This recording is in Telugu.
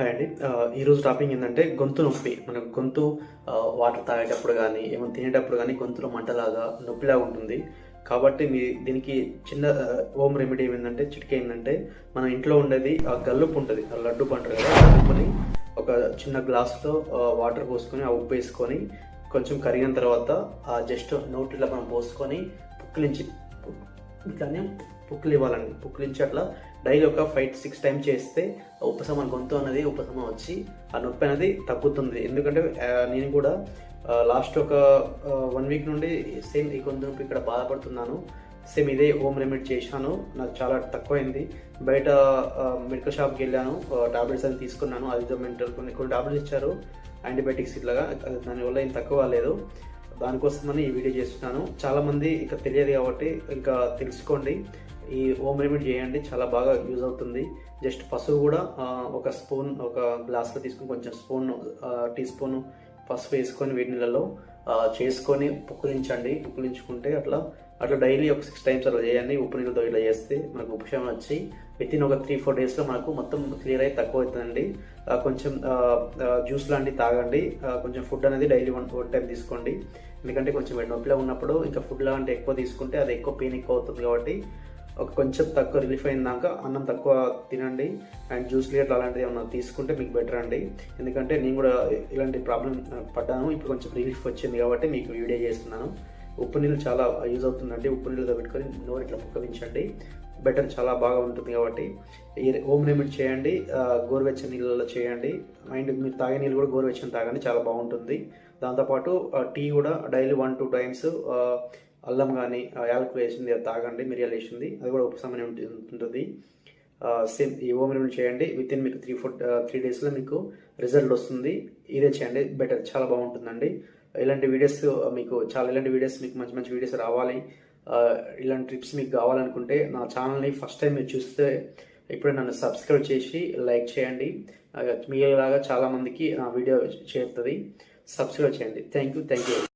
హాయ్ అండి ఈరోజు టాపిక్ ఏంటంటే గొంతు నొప్పి. మనకు గొంతు వాటర్ తాగేటప్పుడు కానీ ఏమైనా తినేటప్పుడు కానీ గొంతులో మంటలాగా నొప్పిలాగా ఉంటుంది. కాబట్టి మీ దీనికి చిన్న హోమ్ రెమెడీ ఏంటంటే చిటిక ఏంటంటే మన ఇంట్లో ఉండేది ఆ గల్లుపు ఉంటుంది. ఆ లడ్డు పంటారు కదా ఆ ఒక చిన్న గ్లాస్లో వాటర్ పోసుకొని ఆ ఉప్పు వేసుకొని కొంచెం కరిగిన తర్వాత ఆ జస్ట్ నోట్లో మనం పోసుకొని పుక్కిలించి ఇట్లానే పుక్కులు ఇవ్వాలండి పుక్కులించి అట్లా డైలీ ఒక ఫైవ్ సిక్స్ టైం చేస్తే ఉపశమన గొంతు అనేది ఉపశమనం వచ్చి ఆ నొప్పి అనేది తగ్గుతుంది. ఎందుకంటే నేను కూడా లాస్ట్ ఒక వన్ వీక్ నుండి సేమ్ ఈ గొంతు నొప్పి ఇక్కడ బాధపడుతున్నాను. సేమ్ ఇదే హోమ్ రెమెడీ చేశాను. నాకు చాలా తక్కువైంది. బయట మెడికల్ షాప్కి వెళ్ళాను. టాబ్లెట్స్ అని తీసుకున్నాను. అది మెంటల్ కొన్ని కొన్ని టాబ్లెట్స్ ఇచ్చారు. యాంటీబయాటిక్స్ ఇట్లాగా దానివల్ల ఏం తక్కువ లేదు దానికోసమని ఈ వీడియో చేస్తున్నాను. చాలా మంది ఇంకా తెలియదు కాబట్టి ఇంకా తెలుసుకోండి. ఈ హోమ్ రెమెడీ చేయండి. చాలా బాగా యూజ్ అవుతుంది. జస్ట్ పసుపు కూడా ఒక స్పూన్ ఒక గ్లాస్లో తీసుకుని కొంచెం స్పూన్ టీ స్పూన్ పసుపు వేసుకొని వేడి నీళ్ళలో చేసుకొని పుక్కులించండి పుక్కులించుకుంటే అట్లా అట్లా డైలీ ఒక సిక్స్ టైమ్స్ అలా చేయండి. ఉప్పు నీళ్ళతో ఇలా చేస్తే మనకు ఉపశమనం వచ్చి విత్ ఇన్ ఒక త్రీ ఫోర్ డేస్లో మనకు మొత్తం క్లియర్ అయ్యి తక్కువ అవుతుందండి. కొంచెం జ్యూస్ లాంటివి తాగండి. కొంచెం ఫుడ్ అనేది డైలీ వన్ వన్ టైం తీసుకోండి. ఎందుకంటే కొంచెం నొప్పిలో ఉన్నప్పుడు ఇంకా ఫుడ్ లాంటి ఎక్కువ తీసుకుంటే అది ఎక్కువ పెయిన్ ఎక్కువ అవుతుంది కాబట్టి ఒక కొంచెం తక్కువ రిలీఫ్ అయినాక అన్నం తక్కువ తినండి. అండ్ జ్యూస్ లీటర్ అలాంటివి ఏమన్నా తీసుకుంటే మీకు బెటర్ అండి. ఎందుకంటే నేను కూడా ఇలాంటి ప్రాబ్లం పడ్డాను. ఇప్పుడు కొంచెం రిలీఫ్ వచ్చింది కాబట్టి మీకు వీడియో చేస్తున్నాను. ఉప్పు నీళ్ళు చాలా యూజ్ అవుతుందండి. ఉప్పు నీళ్ళతో పెట్టుకొని నోరు ఇట్లా పుక్కవించండి. బెటర్ చాలా బాగా ఉంటుంది కాబట్టి. హోమ్ రెమెడీ చేయండి. గోరువెచ్చని నీళ్ళలో చేయండి. అండ్ మీరు తాగే నీళ్ళు కూడా గోరువెచ్చని తాగండి. చాలా బాగుంటుంది. దాంతోపాటు టీ కూడా డైలీ వన్ టూ టైమ్స్ అల్లం కానీ యాలకు వేసింది అది తాగండి మిరియాలు వేసింది అది కూడా ఉపశమనం ఉంటుంది. సేమ్ ఈ హోమ్ రెమెడీ చేయండి విత్ ఇన్ మీకు త్రీ ఫోర్ త్రీ డేస్లో మీకు రిజల్ట్ వస్తుంది. ఇదే చేయండి బెటర్ చాలా బాగుంటుందండి. ఇలాంటి వీడియోస్ మీకు చాలా ఇలాంటి వీడియోస్ మీకు మంచి మంచి వీడియోస్ రావాలి. ఇలాంటి ట్రిప్స్ మీకు కావాలనుకుంటే నా ఛానల్ని ఫస్ట్ టైం మీరు చూస్తే ఇప్పుడే నన్ను సబ్స్క్రైబ్ చేసి లైక్ చేయండి. మీలాగా చాలామందికి నా వీడియో చేరుతుంది. సబ్స్క్రైబ్ చేయండి. Thank you thank you